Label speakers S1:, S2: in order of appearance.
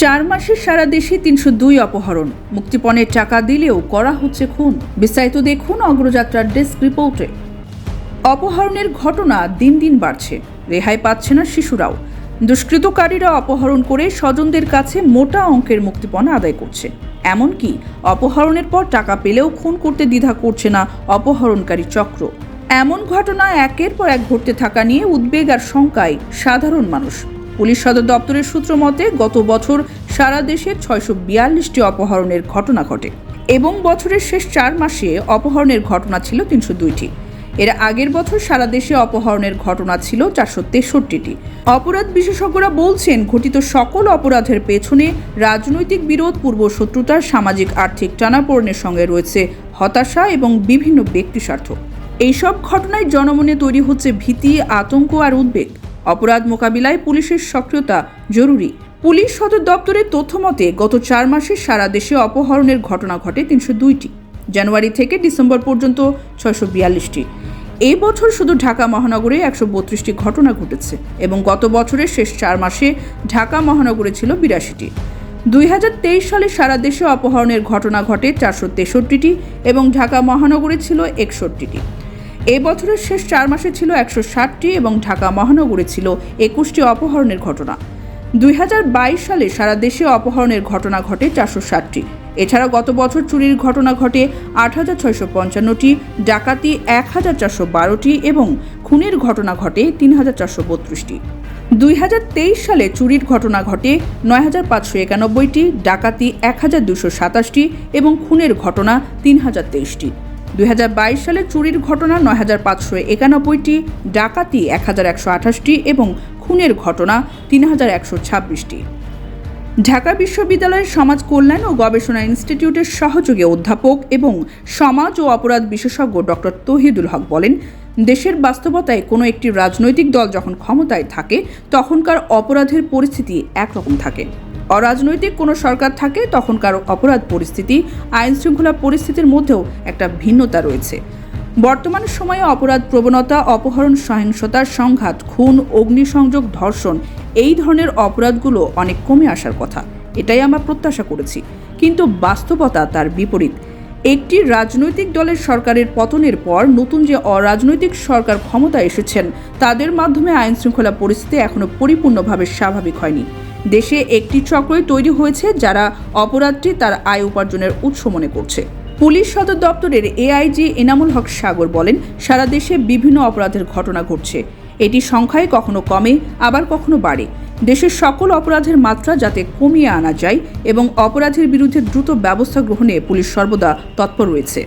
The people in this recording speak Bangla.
S1: চার মাসে সারা দেশে তিনশো দুই অপহরণ। মুক্তিপণের টাকা দিলেও করা হচ্ছে খুন। বিস্তারিত দেখুন অগ্রযাত্রার ডেস্ক রিপোর্টে। অপহরণের ঘটনা দিন দিন বাড়ছে। রেহাই পাচ্ছে না শিশুরাও। দুষ্কৃতকারীরা অপহরণ করে স্বজনদের কাছে মোটা অঙ্কের মুক্তিপণ আদায় করছে। এমনকি অপহরণের পর টাকা পেলেও খুন করতে দ্বিধা করছে না অপহরণকারী চক্র। এমন ঘটনা একের পর এক ঘটতে থাকা নিয়ে উদ্বেগ আর শঙ্কায় সাধারণ মানুষ। পুলিশ সদর দপ্তরের সূত্র মতে, গত বছর সারা দেশে ছয়শো বিয়াল্লিশটি অপহরণের ঘটনা ঘটে এবং বছরের শেষ চার মাসে অপহরণের ঘটনা ছিল তিনশো দুইটি। এর আগের বছর সারা দেশে অপহরণের ঘটনা ছিল চারশো তেষট্টিটি। অপরাধ বিশেষজ্ঞরা বলছেন, ঘটিত সকল অপরাধের পেছনে রাজনৈতিক বিরোধ, পূর্ব শত্রুতার সামাজিক আর্থিক টানাপোড়েনের সঙ্গে রয়েছে হতাশা এবং বিভিন্ন ব্যক্তি স্বার্থ। এইসব ঘটনায় জনমনে তৈরি হচ্ছে ভীতি, আতঙ্ক আর উদ্বেগ। অপরাধ মোকাবিলায় পুলিশের সক্রিয়তা জরুরি। পুলিশ সদর দপ্তরের তথ্য মতে, গত চার মাসে সারা দেশে অপহরণের ঘটনা ঘটে তিনশো দুইটি। জানুয়ারি থেকে ডিসেম্বর পর্যন্ত ছয়শো বিয়াল্লিশটি। এই বছর শুধু ঢাকা মহানগরে একশো বত্রিশটি ঘটনা ঘটেছে এবং গত বছরের শেষ চার মাসে ঢাকা মহানগরে ছিল বিরাশিটি। দুই হাজার তেইশ সালে সারা দেশে অপহরণের ঘটনা ঘটে চারশো তেষট্টিটি এবং ঢাকা মহানগরে ছিল একষট্টিটি। এই বছরের শেষ চার মাসে ছিল একশো ষাটটি এবং ঢাকা মহানগরে ছিল একুশটি অপহরণের ঘটনা। দুই হাজার বাইশ সালে সারা দেশে অপহরণের ঘটনা ঘটে চারশো ষাটটি। এছাড়া গত বছর চুরির ঘটনা ঘটে আট হাজার ছয়শো পঞ্চান্নটি, ডাকাতি এক হাজার চারশো বারোটি এবং খুনের ঘটনা ঘটে তিন হাজার চারশো বত্রিশটি। দুই হাজার তেইশ সালে চুরির ঘটনা ঘটে নয় হাজার পাঁচশো একানব্বইটি, ডাকাতি এক হাজার দুশো সাতাশটি এবং খুনের ঘটনা তিন হাজার তেইশটি। দুই হাজার বাইশ সালে চুরির ঘটনা নয় হাজার পাঁচশো একানব্বইটি, ডাকাতি এক হাজার একশো আঠাশটি এবং খুনের ঘটনা তিন হাজার একশো ছাব্বিশটি। ঢাকা বিশ্ববিদ্যালয়ের সমাজ কল্যাণ ও গবেষণা ইনস্টিটিউটের সহযোগী অধ্যাপক এবং সমাজ ও অপরাধ বিশেষজ্ঞ ডক্টর তহিদুল হক বলেন, দেশের বাস্তবতায় কোনো একটি রাজনৈতিক দল যখন ক্ষমতায় থাকে, তখনকার অপরাধের পরিস্থিতি একরকম থাকে। অরাজনৈতিক কোনো সরকার থাকে তখনকার অপরাধ পরিস্থিতি আইন শৃঙ্খলা পরিস্থিতির মধ্যেও একটা ভিন্নতা রয়েছে। বর্তমান সময়ে অপরাধ প্রবণতা, অপহরণ, সহিংসতার সংঘাত, খুন, অগ্নিসংযোগ, ধর্ষণ এই ধরনের অপরাধগুলো অনেক কমে আসার কথা। এটাই আমরা প্রত্যাশা করেছি। কিন্তু বাস্তবতা তার বিপরীত। একটি রাজনৈতিক দলের সরকারের পতনের পর নতুন যে অরাজনৈতিক সরকার ক্ষমতা এসেছেন, তাদের মাধ্যমে আইন শৃঙ্খলা পরিস্থিতি এখনও পরিপূর্ণভাবে স্বাভাবিক হয়নি। দেশে একটি চক্রই তৈরি হয়েছে যারা অপরাধটি তার আয় উপার্জনের উৎস মনে করছে। পুলিশ সদর দপ্তরের এআইজি এনামুল হক সাগর বলেন, সারা দেশে বিভিন্ন অপরাধের ঘটনা ঘটছে। এটি সংখ্যায় কখনো কমে, আবার কখনো বাড়ে। দেশের সকল অপরাধের মাত্রা যাতে কমিয়ে আনা যায় এবং অপরাধের বিরুদ্ধে দ্রুত ব্যবস্থা গ্রহণে পুলিশ সর্বদা তৎপর রয়েছে।